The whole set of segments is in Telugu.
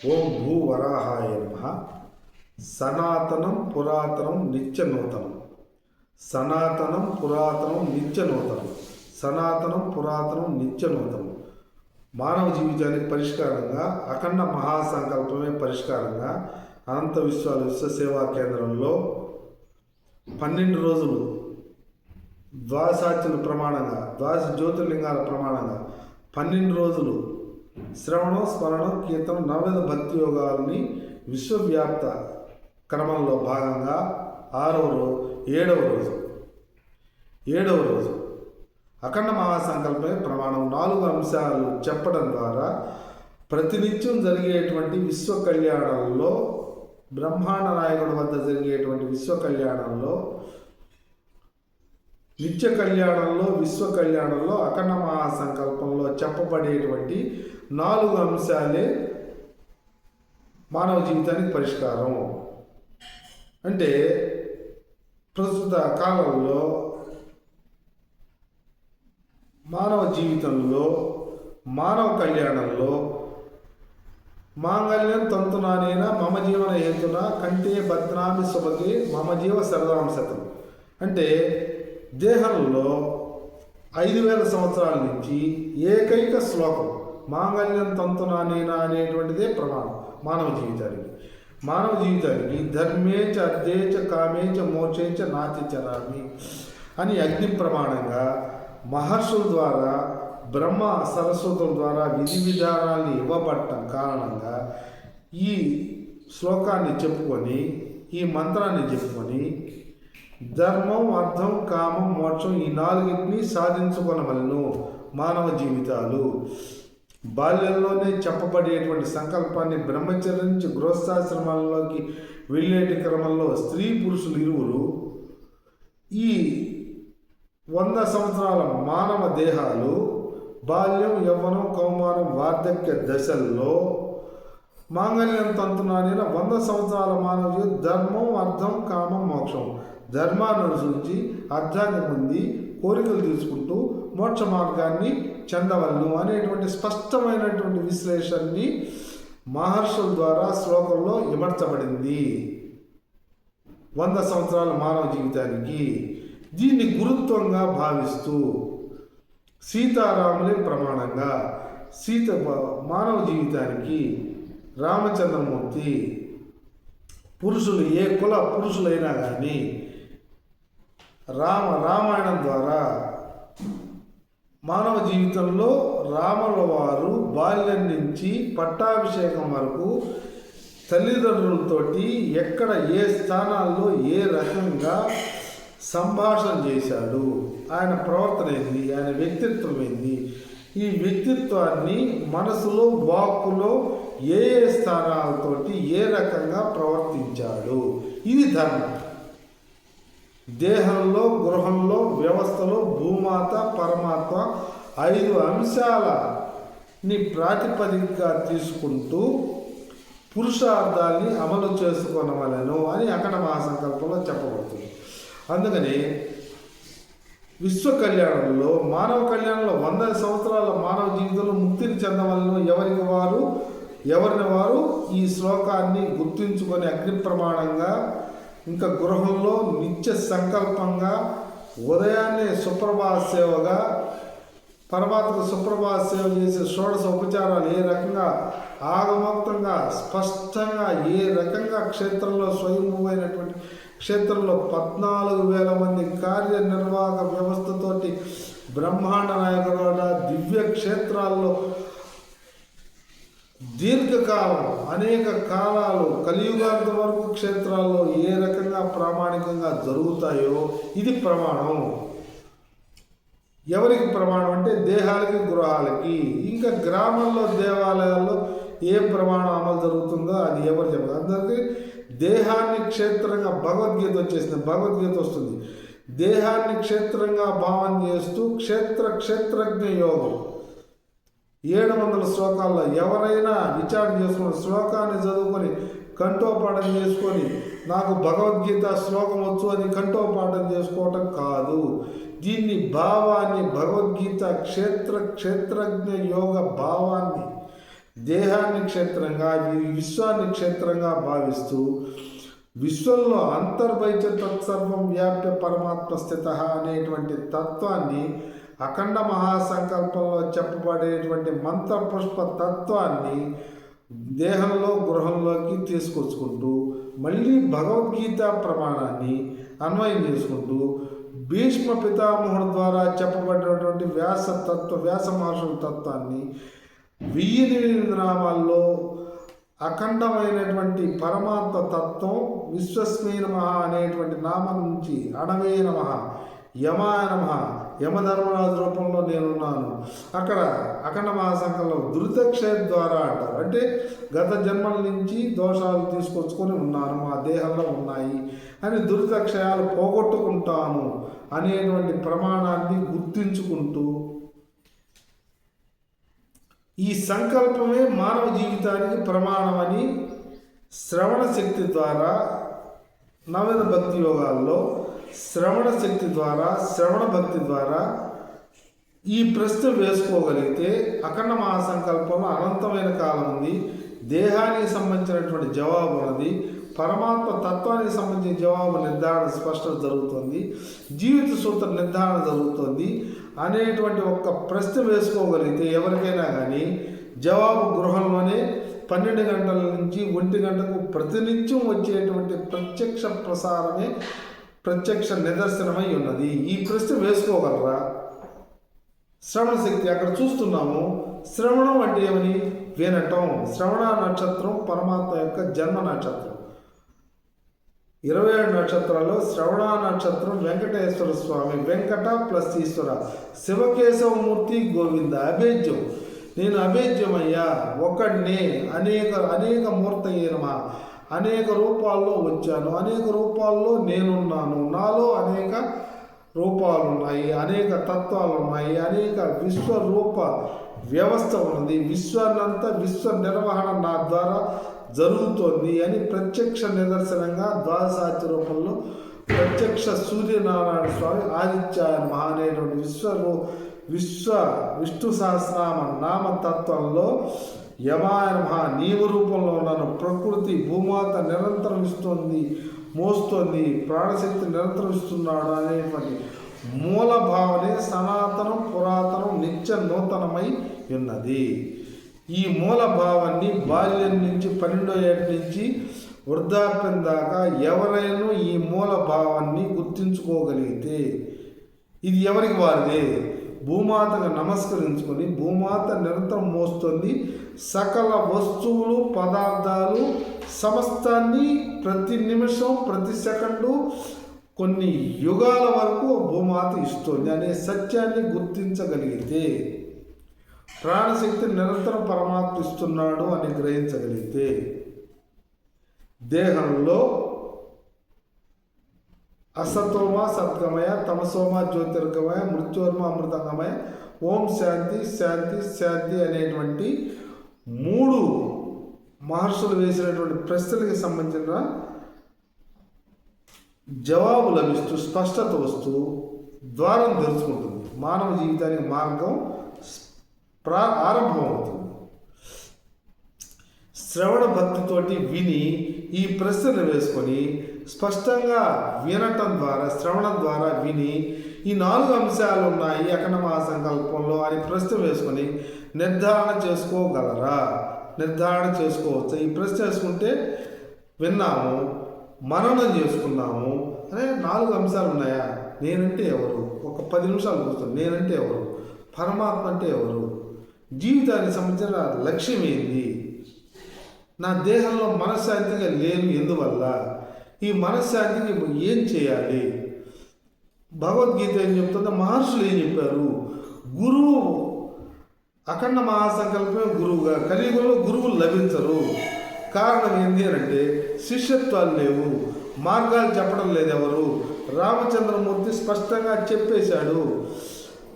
ఓం భూ వరాహాయ నమ. సనాతనం పురాతనం నిత్య నూతనం. సనాతనం పురాతనం నిత్య నూతనం. సనాతనం పురాతనం నిత్య నూతనం. మానవ జీవితానికి పరిష్కారంగా అఖండ మహాసంకల్పమే పరిష్కారంగా అనంత విశ్వాల విశ్వ సేవా కేంద్రంలో పన్నెండు రోజులు ద్వాదశాచుల ప్రమాణంగా ద్వాదశ జ్యోతిర్లింగాల ప్రమాణంగా పన్నెండు రోజులు శ్రవణం స్మరణం కీర్తనం నవవిధ భక్తి యోగాలని విశ్వవ్యాప్త క్రమంలో భాగంగా ఆరవ రోజు ఏడవ రోజు ఏడవ రోజు. అఖండ మహాసంకల్పమే ప్రమాణం. నాలుగు అంశాలు చెప్పడం ద్వారా ప్రతినిత్యం జరిగేటువంటి విశ్వ కళ్యాణంలో బ్రహ్మాండ నాయకుడి వద్ద జరిగేటువంటి విశ్వ కళ్యాణంలో నిత్య కళ్యాణంలో విశ్వ కళ్యాణంలో అఖండ మహాసంకల్పంలో చెప్పబడేటువంటి నాలుగు అంశాలే మానవ జీవితానికి పరిష్కారం. అంటే ప్రస్తుత కాలంలో మానవ జీవితంలో మానవ కళ్యాణంలో మాంగళ్యం తంతునానేన మమ జీవన హేతున కంటే భద్రామి శుభకి మమ జీవ సరదాంశతం అంటే దేహంలో ఐదు వేల సంవత్సరాల నుంచి ఏకైక శ్లోకం మాంగళ్యం తంతునానేన అనేటువంటిదే ప్రమాణం మానవ జీవితానికి. మానవ జీవితానికి ధర్మే చ అర్థే చ కామే చ మోక్షే చ నాతి చరామి అని అగ్ని ప్రమాణంగా మహర్షుల ద్వారా బ్రహ్మ సరస్వతుల ద్వారా విధి విధానాన్ని ఇవ్వబడటం కారణంగా ఈ శ్లోకాన్ని చెప్పుకొని ఈ మంత్రాన్ని చెప్పుకొని ధర్మం అర్థం కామం మోక్షం ఈ నాలుగింటిని సాధించుకొనవలను మానవ జీవితాలు. బాల్యంలోనే చెప్పబడేటువంటి సంకల్పాన్ని బ్రహ్మచర్య నుంచి గృహస్థాశ్రమాలలోకి వెళ్ళేటి క్రమంలో స్త్రీ పురుషులు ఇరువురు ఈ వంద సంవత్సరాల మానవ దేహాలు బాల్యం యవ్వనం కౌమారం వార్ధక్య దశల్లో మాంగళ్యం తంతునానిన వంద సంవత్సరాల మానవ ధర్మం అర్థం కామం మోక్షం ధర్మాన్ని అనుసరించి అర్థాన్ని పొంది కోరికలు తీసుకుంటూ మోక్ష మార్గాన్ని చెందవలను అనేటువంటి స్పష్టమైనటువంటి విశ్లేషణని మహర్షుల ద్వారా శ్లోకంలో ఇమర్చబడింది వంద సంవత్సరాల మానవ జీవితానికి దీన్ని గురుత్వంగా భావిస్తూ సీతారాములే ప్రమాణంగా సీత మానవ జీవితానికి రామచంద్రమూర్తి పురుషులు ఏ కుల పురుషులైనా కానీ రామ రామాయణం ద్వారా మానవ జీవితంలో రాముల వారు బాల్యం నుంచి పట్టాభిషేకం వరకు తల్లిదండ్రులతోటి ఎక్కడ ఏ స్థానాల్లో ఏ రకంగా సంభాషణ చేశాడు ఆయన ప్రవర్తన ఏంది ఆయన వ్యక్తిత్వం ఏంది ఈ వ్యక్తిత్వాన్ని మనసులో వాక్కులో ఏ ఏ స్థానాలతోటి ఏ రకంగా ప్రవర్తించాడు? ఇది ధర్మం. దేహంలో గృహంలో వ్యవస్థలో భూమాత పరమాత్మ ఐదు అంశాలని ప్రాతిపదికగా తీసుకుంటూ పురుషార్థాన్ని అమలు చేసుకోనవలను అని అక్కడ మహాసంకల్పంలో చెప్పబడుతుంది. అందుకని విశ్వ కళ్యాణంలో మానవ కళ్యాణంలో వంద సంవత్సరాల మానవ జీవితంలో ముక్తిని చెందవలను ఎవరికి వారు? ఎవరిని వారు? ఈ శ్లోకాన్ని గుర్తుంచుకొని అగ్ని ప్రమాణంగా ఇంకా గృహంలో నిత్య సంకల్పంగా ఉదయాన్నే సుప్రభాత సేవగా పరమాత్మ సుప్రభాత సేవ చేసే షోడశ ఉపచారాలు ఏ రకంగా ఆగమోక్తంగా స్పష్టంగా ఏ రకంగా క్షేత్రంలో స్వయంభూమైనటువంటి క్షేత్రంలో పద్నాలుగు వేల మంది కార్యనిర్వాహక వ్యవస్థతోటి బ్రహ్మాండ నాయకుడు దివ్య క్షేత్రాల్లో దీర్ఘకాలం అనేక కాలాలు కలియుగాంత వరకు క్షేత్రాల్లో ఏ రకంగా ప్రామాణికంగా జరుగుతాయో ఇది ప్రమాణం. ఎవరికి ప్రమాణం అంటే దేహాలకి గృహాలకి. ఇంకా గ్రామంలో దేవాలయాల్లో ఏ ప్రమాణం అమలు జరుగుతుందో అది ఎవరు చెప్పదు అందరికీ దేహాన్ని క్షేత్రంగా భగవద్గీత వచ్చేసింది. భగవద్గీత వస్తుంది. దేహాన్ని క్షేత్రంగా భావన చేస్తూ క్షేత్ర క్షేత్రజ్ఞ యోగం. ఏడు వందల శ్లోకాల్లో ఎవరైనా విచారణ చేసుకుని శ్లోకాన్ని చదువుకొని కంఠోపాఠం చేసుకొని నాకు భగవద్గీత శ్లోకం వచ్చు అని కంఠోపాఠం చేసుకోవటం కాదు. దీన్ని భావాన్ని భగవద్గీత క్షేత్ర క్షేత్రజ్ఞ యోగ భావాన్ని దేహాన్ని క్షేత్రంగా ఈ విశ్వాన్ని క్షేత్రంగా భావిస్తూ విశ్వంలో అంతర్వైద్య తత్సర్వం వ్యాప్య పరమాత్మ స్థిత అనేటువంటి తత్వాన్ని అఖండ మహాసంకల్పంలో చెప్పబడేటువంటి మంత్రపుష్ప తత్వాన్ని దేహంలో గృహంలోకి తీసుకొచ్చుకుంటూ మళ్ళీ భగవద్గీత ప్రమాణాన్ని అన్వయం చేసుకుంటూ భీష్మ పితామహుడు ద్వారా చెప్పబడినటువంటి వ్యాస తత్వ వ్యాస మహర్షుల తత్వాన్ని వెయ్యి ఎనిమిది నామాల్లో అఖండమైనటువంటి పరమాత్మ తత్వం విశ్వస్మీ నమ అనేటువంటి నామం నుంచి అణవే నమ యమాయ నమ యమధర్మరాజు రూపంలో నేనున్నాను. అక్కడ అఖండ మహాసంఘంలో దురితక్షయ ద్వారా అంటారు. అంటే గత జన్మల నుంచి దోషాలు తీసుకొచ్చుకొని ఉన్నాను మా దేహంలో ఉన్నాయి అని దురితక్షయాలు పోగొట్టుకుంటాను అనేటువంటి ప్రమాణాన్ని గుర్తించుకుంటూ ఈ సంకల్పమే మానవ జీవితానికి ప్రమాణమని శ్రవణ శక్తి ద్వారా నవీన భక్తి యోగాల్లో శ్రవణ శక్తి ద్వారా శ్రవణ భక్తి ద్వారా ఈ ప్రశ్న వేసుకోగలిగితే అఖండ మహాసంకల్పంలో అనంతమైన కాలం ఉంది. దేహానికి సంబంధించినటువంటి జవాబు ఉన్నది. పరమాత్మ తత్వానికి సంబంధించిన జవాబు నిర్ధారణ స్పష్టత జరుగుతుంది. జీవిత సూత్ర నిర్ధారణ జరుగుతుంది. అనేటువంటి ఒక్క ప్రశ్న వేసుకోగలిగితే ఎవరికైనా కానీ జవాబు గృహంలోనే పన్నెండు గంటల నుంచి ఒంటి గంటకు ప్రతినిత్యం వచ్చేటువంటి ప్రత్యక్ష ప్రసారమే ప్రత్యక్ష నిదర్శనమై ఉన్నది. ఈ ప్రశ్న వేసుకోగలరా? శ్రవణ శక్తి అక్కడ చూస్తున్నాము. శ్రవణం అంటే ఏమని? వినటం. శ్రవణ నక్షత్రం పరమాత్మ యొక్క జన్మ నక్షత్రం. ఇరవై ఏడు నక్షత్రాల్లో శ్రవణ నక్షత్రం వెంకటేశ్వర స్వామి వెంకట ప్లస్ ఈశ్వర. శివకేశవమూర్తి గోవింద అభేద్యం. నేను అభేద్యమయ్యా. ఒకడినే అనేక అనేక మూర్తయ్యేనమా అనేక రూపాల్లో వచ్చాను అనేక రూపాల్లో నేనున్నాను. నాలో అనేక రూపాలు ఉన్నాయి అనేక తత్వాలు ఉన్నాయి అనేక విశ్వరూప వ్యవస్థ ఉన్నది. విశ్వాన్నంతా విశ్వ నిర్వహణ నా ద్వారా జరుగుతోంది అని ప్రత్యక్ష నిదర్శనంగా ద్వాదశాచి రూపంలో ప్రత్యక్ష సూర్యనారాయణ స్వామి ఆదిత్యాయన మహా విశ్వ విశ్వ విష్ణు సహస్రనామ నామతత్వంలో యమాయమ నీవు రూపంలో ఉన్నాను. ప్రకృతి భూమాత నిరంతరం ఇస్తోంది మోస్తోంది ప్రాణశక్తి నిరంతరం ఇస్తున్నాడు అనేటువంటి మూల భావనే సనాతనం పురాతనం నిత్య నూతనమై ఉన్నది. ఈ మూల భావాన్ని బాల్యం నుంచి పన్నెండో ఏటి నుంచి వృద్ధాప్యం దాకా ఎవరైనా ఈ మూల భావాన్ని గుర్తించుకోగలిగితే ఇది ఎవరికి వారిదే? భూమాతగా నమస్కరించుకొని భూమాత నిరంతరం మోస్తుంది. సకల వస్తువులు పదార్థాలు సమస్తాన్ని ప్రతి నిమిషం ప్రతి సెకండు కొన్ని యుగాల వరకు భూమాత ఇస్తుంది అనే సత్యాన్ని గుర్తించగలిగితే ప్రాణశక్తి నిరంతరం పరమాత్మ ఇస్తున్నాడు అని గ్రహించగలిగితే దేహంలో అసతోమ సద్గమయ తమసోమ జ్యోతిర్గమయ? మృత్యోర్మ అమృతంగమయ? ఓం శాంతి శాంతి శాంతి అనేటువంటి మూడు మహర్షులు వేసినటువంటి ప్రశ్నలకి సంబంధించిన జవాబు లభిస్తూ స్పష్టత వస్తూ ద్వారం తెరుచుకుంటుంది. మానవ జీవితానికి మార్గం ప్రా ఆరంభమవుతుంది. శ్రవణ భక్తితోటి విని ఈ ప్రశ్నలు వేసుకొని స్పష్టంగా వినటం ద్వారా శ్రవణం ద్వారా విని ఈ నాలుగు అంశాలు ఉన్నాయి. అఖండ మహాసంకల్పంలో అని ప్రశ్న వేసుకొని నిర్ధారణ చేసుకోగలరా? నిర్ధారణ చేసుకోవచ్చు? ఈ ప్రశ్న వేసుకుంటే విన్నాము మననం చేసుకున్నాము అనే నాలుగు అంశాలు ఉన్నాయా? నేనంటే ఎవరు? ఒక పది నిమిషాలు కూర్చొని నేనంటే ఎవరు? పరమాత్మ అంటే ఎవరు? జీవితానికి సంబంధించిన లక్ష్యం ఏంది? నా దేహంలో మనశ్శాంతిగా లేను ఎందువల్ల? ఈ మనశ్శాంతికి ఏం చేయాలి? భగవద్గీత ఏం చెప్తుందో మహర్షులు ఏం చెప్పారు? గురువు అఖండ మహాసంకల్పమే గురువుగా కలియుగంలో గురువులు లభించరు. కారణం ఏంటి అని అంటే శిష్యత్వాలు లేవు. మార్గాలు చెప్పడం లేదు ఎవరు. రామచంద్రమూర్తి స్పష్టంగా చెప్పేశాడు.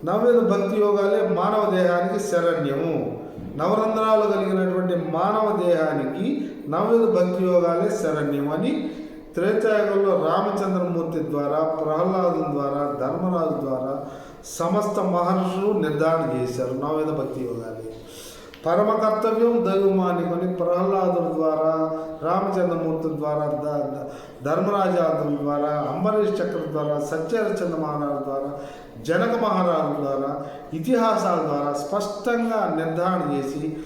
నవ్వేద భక్తి యోగాలే మానవ దేహానికి శరణ్యము. నవరంధ్రాలు కలిగినటువంటి మానవ దేహానికి నవ్వేద భక్తి యోగాలే శరణ్యం అని త్రేతాయుగంలో రామచంద్రమూర్తి ద్వారా ప్రహ్లాదు ద్వారా ధర్మరాజు ద్వారా సమస్త మహర్షులు నిర్ధారణ చేశారు. నవవేద భక్తి యోగాన్ని పరమ కర్తవ్యం దైవమానికొని ప్రహ్లాదుల ద్వారా రామచంద్రమూర్తి ద్వారా ధర్మరాజాదుల ద్వారా అంబరీష్ చక్ర ద్వారా సత్యరచంద్ర ద్వారా జనక మహారాజు ద్వారా ఇతిహాసాల ద్వారా స్పష్టంగా నిర్ధారణ చేసి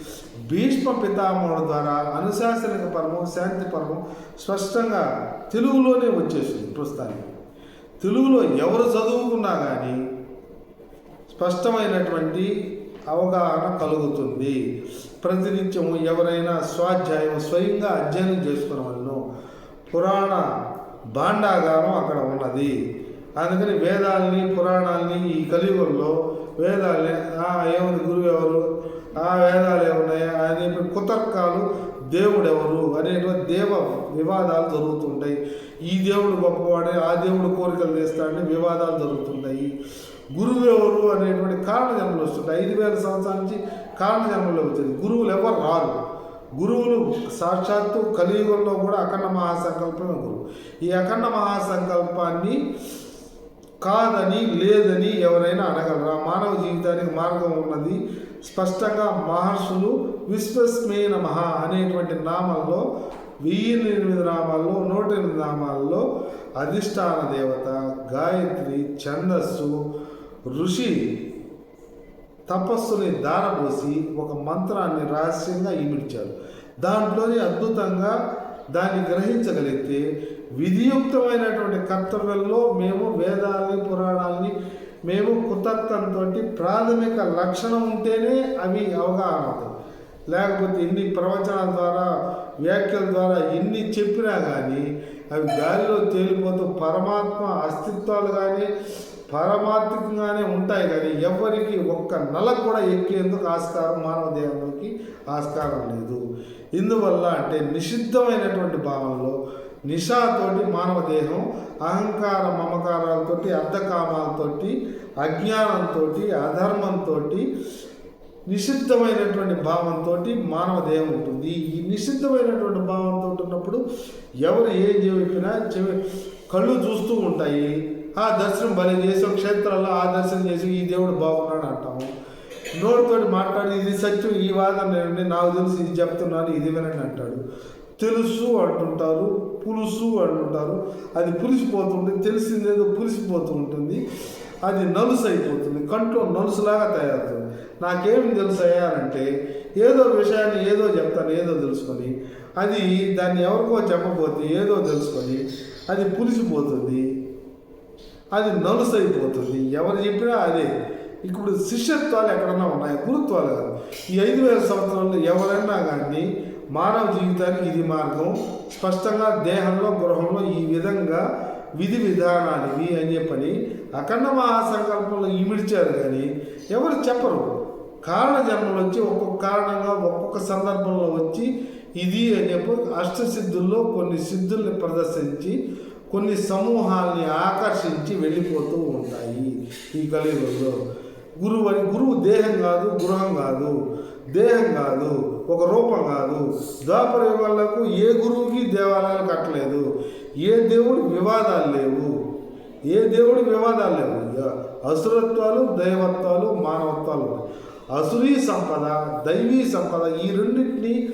భీష్మ పితామహుడు ద్వారా అనుశాసనిక పరము శాంతి పరము స్పష్టంగా తెలుగులోనే వచ్చేసింది ప్రస్తుతానికి. తెలుగులో ఎవరు చదువుకున్నా కానీ స్పష్టమైనటువంటి అవగాహన కలుగుతుంది. ప్రతినిత్యం ఎవరైనా స్వాధ్యాయం స్వయంగా అధ్యయనం చేసుకున్న వాళ్ళు పురాణ భాండాగారం అక్కడ ఉన్నది. అందుకని వేదాల్ని పురాణాల్ని ఈ కలియుగంలో వేదాలని "ఆ, ఏముంది గురువు ఎవరు ఆ వేదాలు ఏమున్నాయి అని కుతర్కాలు దేవుడు ఎవరు అనేటువంటి దేవ వివాదాలు జరుగుతుంటాయి. ఈ దేవుడు గొప్పవాడే ఆ దేవుడు కోరికలు తీస్తాడని వివాదాలు జరుగుతున్నాయి గురువు ఎవరు అనేటువంటి కారణ జన్మలు వస్తుంటాయి. ఐదు వేల సంవత్సరాల నుంచి కారణ జన్మలో వచ్చింది. గురువులు ఎవరు రారు. గురువులు సాక్షాత్తు కలియుగంలో కూడా అఖండ మహాసంకల్పమే గురువు. ఈ అఖండ మహాసంకల్పాన్ని కాదని లేదని ఎవరైనా అనగలరా మానవ జీవితానికి మార్గం ఉన్నది. స్పష్టంగా మహర్షులు విశ్వస్మే నమః అనేటువంటి నామాల్లో వెయ్యి ఎనిమిది నామాల్లో నూట ఎనిమిది నామాల్లో అధిష్టాన దేవత గాయత్రి ఛందస్సు ఋషి తపస్సుని దారపోసి ఒక మంత్రాన్ని రహస్యంగా ఇమిడ్చారు దాంట్లోని అద్భుతంగా దాన్ని గ్రహించగలిగితే విధియుక్తమైనటువంటి కర్తవ్యంలో మేము వేదాలని పురాణాల్ని మేము కుతత్వంతో ప్రాథమిక లక్షణం ఉంటేనే అవి అవగాహన లేకపోతే ఇన్ని ప్రవచనాల ద్వారా వ్యాఖ్యల ద్వారా ఎన్ని చెప్పినా కానీ అవి గాలిలో తేలిపోతూ పరమాత్మ అస్తిత్వాలు కానీ పరమాత్మకంగానే ఉంటాయి కానీ ఎవరికి ఒక్క నల కూడా ఎక్కేందుకు ఆస్కారం మానవ దేహంలోకి ఆస్కారం లేదు. ఇందువల్ల అంటే నిషిద్ధమైనటువంటి భావనలో నిషాతోటి మానవ దేహం అహంకార మమకారాలతోటి అర్ధకామాలతోటి అజ్ఞానంతో అధర్మంతో నిషిద్ధమైనటువంటి భావంతో మానవ దేహం ఉంటుంది. ఈ నిషిద్ధమైనటువంటి భావంతో ఉన్నప్పుడు ఎవరు ఏం చెప్పినా చెవి కళ్ళు చూస్తూ ఉంటాయి. ఆ దర్శనం భలే చేసి క్షేత్రాల్లో ఆ దర్శనం చేసి ఈ దేవుడు బాగున్నాడు అంటాము. నోటితోటి మాట్లాడి ఇది సత్యం ఈ వాదన నాకు తెలిసి ఇది చెప్తున్నాను ఇది వినండి అంటాడు. తెలుసు అంటుంటారు పులుసు అంటుంటారు. అది పులిసిపోతుంటుంది తెలిసిందేదో ఏదో ఉంటుంది అది నలుసు అయిపోతుంది కంట్లో నలుసులాగా తయారవుతుంది. నాకేమి తెలుసు అయ్యారంటే ఏదో విషయాన్ని ఏదో చెప్తాను ఏదో తెలుసుకొని అది దాన్ని ఎవరికో చెప్పబోతే ఏదో తెలుసుకొని అది పులిసిపోతుంది. అది నలుసు అయిపోతుంది ఎవరు చెప్పినా అదే. ఇప్పుడు శిష్యత్వాలు ఎక్కడన్నా ఉన్నాయి? గురుత్వాలు కాదు. ఈ ఐదు వేల సంవత్సరాల్లో ఎవరైనా కానీ మానవ జీవితానికి ఇది మార్గం. స్పష్టంగా దేహంలో గృహంలో ఈ విధంగా విధి విధానాలు ఇవి అని చెప్పని అఖండ మహాసంకల్పంలో ఇమిడిచారు కానీ ఎవరు చెప్పరు. కారణ జన్మలు వచ్చి ఒక్కొక్క కారణంగా ఒక్కొక్క సందర్భంలో వచ్చి ఇది అని చెప్పి అష్టసిద్ధుల్లో కొన్ని సిద్ధుల్ని ప్రదర్శించి కొన్ని సమూహాల్ని ఆకర్షించి వెళ్ళిపోతూ ఉంటాయి ఈ కలియుగంలో. గురువు అని గురువు దేహం కాదు గృహం కాదు దేహం కాదు ఒక రూపం కాదు. ద్వాపర యుగాలకు ఏ గురువుకి దేవాలయాలు కట్టలేదు? ఏ దేవుడి వివాదాలు లేవు? ఏ దేవుడి వివాదాలు లేవు? ఇక అసురత్వాలు దైవత్వాలు మానవత్వాలు అసురీ సంపద దైవీ సంపద ఈ రెండింటినీ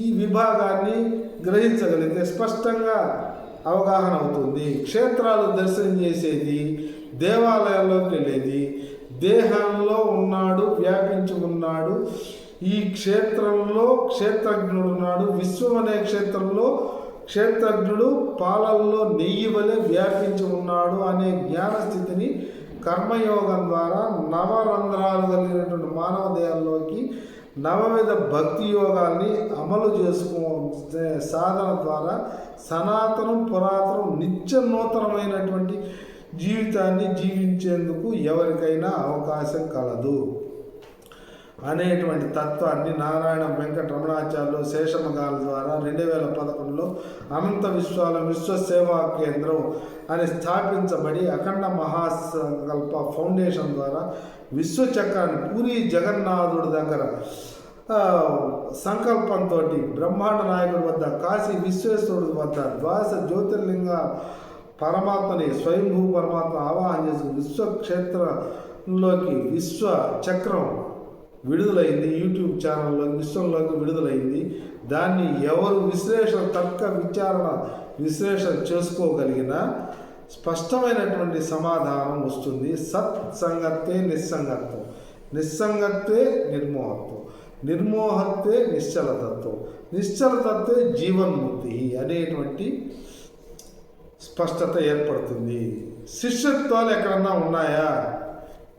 ఈ విభాగాన్ని గ్రహించగలిగితే స్పష్టంగా అవగాహన అవుతుంది. క్షేత్రాలు దర్శనం చేసేది దేవాలయాల్లోకి వెళ్ళేది దేహంలో ఉన్నాడు వ్యాపించి ఉన్నాడు ఈ క్షేత్రంలో క్షేత్రజ్ఞుడు ఉన్నాడు. విశ్వం అనే క్షేత్రంలో క్షేత్రజ్ఞుడు పాలల్లో నెయ్యి వలె వ్యాపించి ఉన్నాడు అనే జ్ఞాన స్థితిని కర్మయోగం ద్వారా నవరంధ్రాలు కలిగినటువంటి మానవ దేహంలోకి నవవిధ భక్తి యోగాల్ని అమలు చేసుకో సాధన ద్వారా సనాతనం పురాతనం నిత్య నూతనమైనటువంటి జీవితాన్ని జీవించేందుకు ఎవరికైనా అవకాశం కలదు. అనేటువంటి తత్వాన్ని నారాయణ వెంకట రమణాచార్యులు శేషమగాల ద్వారా రెండు వేల పదకొండులో అనంత విశ్వాల విశ్వ సేవా కేంద్రం అని స్థాపించబడి అఖండ మహాసంకల్ప ఫౌండేషన్ ద్వారా విశ్వచక్రాన్ని పూరి జగన్నాథుడి దగ్గర సంకల్పంతో బ్రహ్మాండ నాయకుడి వద్ద కాశీ విశ్వేశ్వరుడి వద్ద ద్వాస జ్యోతిర్లింగ పరమాత్మని స్వయంభూ పరమాత్మ ఆవాహన చేసుకుని విశ్వక్షేత్రంలోకి విశ్వ చక్రం విడుదలైంది. యూట్యూబ్ ఛానల్లో విశ్వంలోకి విడుదలైంది. దాన్ని ఎవరు విశ్లేషణ తర్క విచారణ విశ్లేషణ చేసుకోగలిగినా స్పష్టమైనటువంటి సమాధానం వస్తుంది. సత్ సంగత్తే నిస్సంగత్వం. నిస్సంగత్తే నిర్మోహత్వం. నిర్మోహత్తే నిశ్చలతత్వం. నిశ్చలతత్వే జీవన్ముక్తి అనేటువంటి స్పష్టత ఏర్పడుతుంది. శిష్యత్వాలు ఎక్కడన్నా ఉన్నాయా?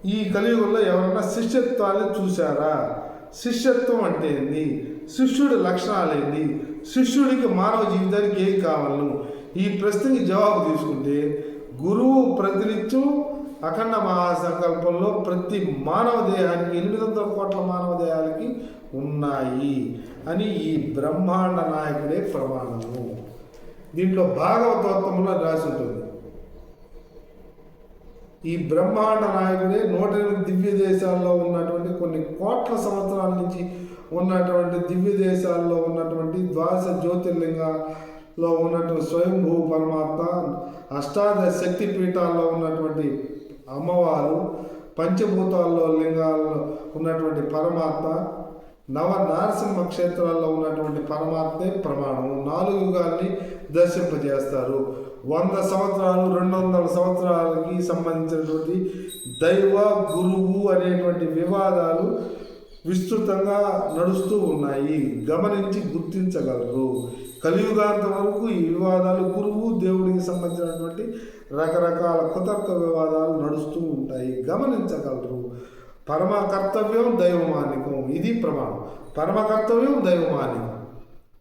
ఈ కలియుగంలో ఎవరన్నా శిష్యత్వాన్ని చూశారా? శిష్యత్వం అంటే ఏంది? శిష్యుడి లక్షణాలు ఏంది? శిష్యుడికి మానవ జీవితానికి ఏం కావాలను? ఈ ప్రశ్నకి జవాబు తీసుకుంటే గురువు ప్రతినిత్యం అఖండ మహాసంకల్పంలో ప్రతి మానవ దేహానికి ఎనిమిది వందల కోట్ల మానవ దేహాలకి ఉన్నాయి అని ఈ బ్రహ్మాండ నాయకుడే ప్రమాణము. దీంట్లో భాగవతోత్తములో రాసి ఉంటుంది. ఈ బ్రహ్మాండ నాయకుడే నూట ఎనిమిది దివ్య దేశాల్లో ఉన్నటువంటి కొన్ని కోట్ల సంవత్సరాల నుంచి ఉన్నటువంటి దివ్య దేశాల్లో ఉన్నటువంటి ద్వాదశ జ్యోతిర్లింగాల్లో ఉన్నటువంటి స్వయంభూ పరమాత్మ అష్టాదశ శక్తి పీఠాల్లో ఉన్నటువంటి అమ్మవారు పంచభూతాల్లో లింగాల్లో ఉన్నటువంటి పరమాత్మ నవ నరసింహ క్షేత్రాల్లో ఉన్నటువంటి పరమాత్మే ప్రమాణం. నాలుగు యుగాల్ని దర్శింపజేస్తారు. వంద సంవత్సరాలు రెండు వందల సంవత్సరాలకి సంబంధించినటువంటి దైవ గురువు అనేటువంటి వివాదాలు విస్తృతంగా నడుస్తూ ఉన్నాయి. గమనించి గుర్తించగలరు. కలియుగాంత వరకు ఈ వివాదాలు గురువు దేవుడికి సంబంధించినటువంటి రకరకాల కుతర్క వివాదాలు నడుస్తూ ఉంటాయి. గమనించగలరు. పరమ కర్తవ్యం దైవమానికం ఇది ప్రమాణం. పరమ కర్తవ్యం దైవమానికం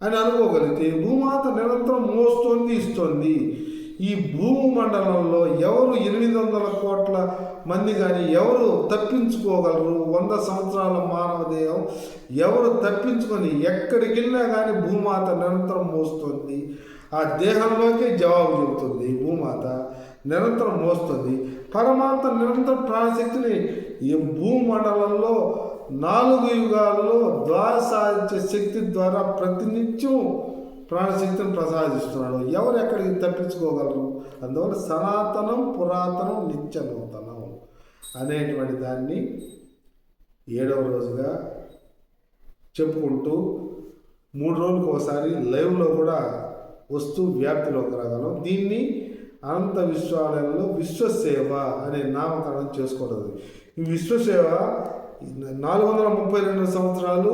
అని అనుకోగలిగితే భూమాత నిరంతరం మోస్తోంది ఇస్తోంది. ఈ భూమండలంలో ఎవరు ఎనిమిది వందల కోట్ల మంది కానీ ఎవరు తప్పించుకోగలరు? వంద సంవత్సరాల మానవ దేహం ఎవరు తప్పించుకొని ఎక్కడికి వెళ్ళినా కానీ భూమాత నిరంతరం మోస్తుంది. ఆ దేహంలోకే జవాబు చెబుతుంది భూమాత. నిరంతరం మోస్తుంది. పరమాత్మ నిరంతరం ప్రాణశక్తిని ఈ భూమండలంలో నాలుగు యుగాల్లో ద్వాసాధ్య శక్తి ద్వారా ప్రతినిత్యం ప్రాణశక్తిని ప్రసాదిస్తున్నాడు. ఎవరు ఎక్కడికి తప్పించుకోగలరు? అందువల్ల సనాతనం పురాతనం నిత్య నూతనం అనేటువంటి దాన్ని ఏడవ రోజుగా చెప్పుకుంటూ మూడు రోజులకు ఒకసారి లైవ్లో కూడా వస్తూ వ్యాప్తిలోకి రాగలం దీన్ని అనంత విశ్వాలయంలో విశ్వసేవ అనే నామకరణం చేసుకోవడం. ఈ విశ్వసేవ నాలుగు వందల ముప్పై రెండు సంవత్సరాలు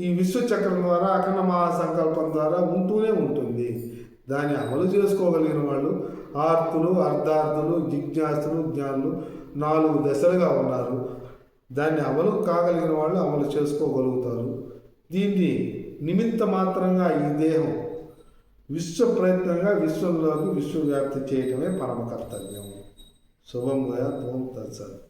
ఈ విశ్వచక్రం ద్వారా అఖండ మహాసంకల్పం ద్వారా ఉంటూనే ఉంటుంది. దాన్ని అమలు చేసుకోగలిగిన వాళ్ళు ఆర్తులు అర్ధార్థులు జిజ్ఞాసులు జ్ఞానులు నాలుగు దశలుగా ఉన్నారు. దాన్ని అమలు కాగలిగిన వాళ్ళు అమలు చేసుకోగలుగుతారు. దీన్ని నిమిత్త మాత్రంగా ఈ దేహం విశ్వ ప్రయత్నంగా విశ్వంలోకి విశ్వవ్యాప్తి చేయటమే పరమ కర్తవ్యం. శుభంగా ఓం తత్సత్.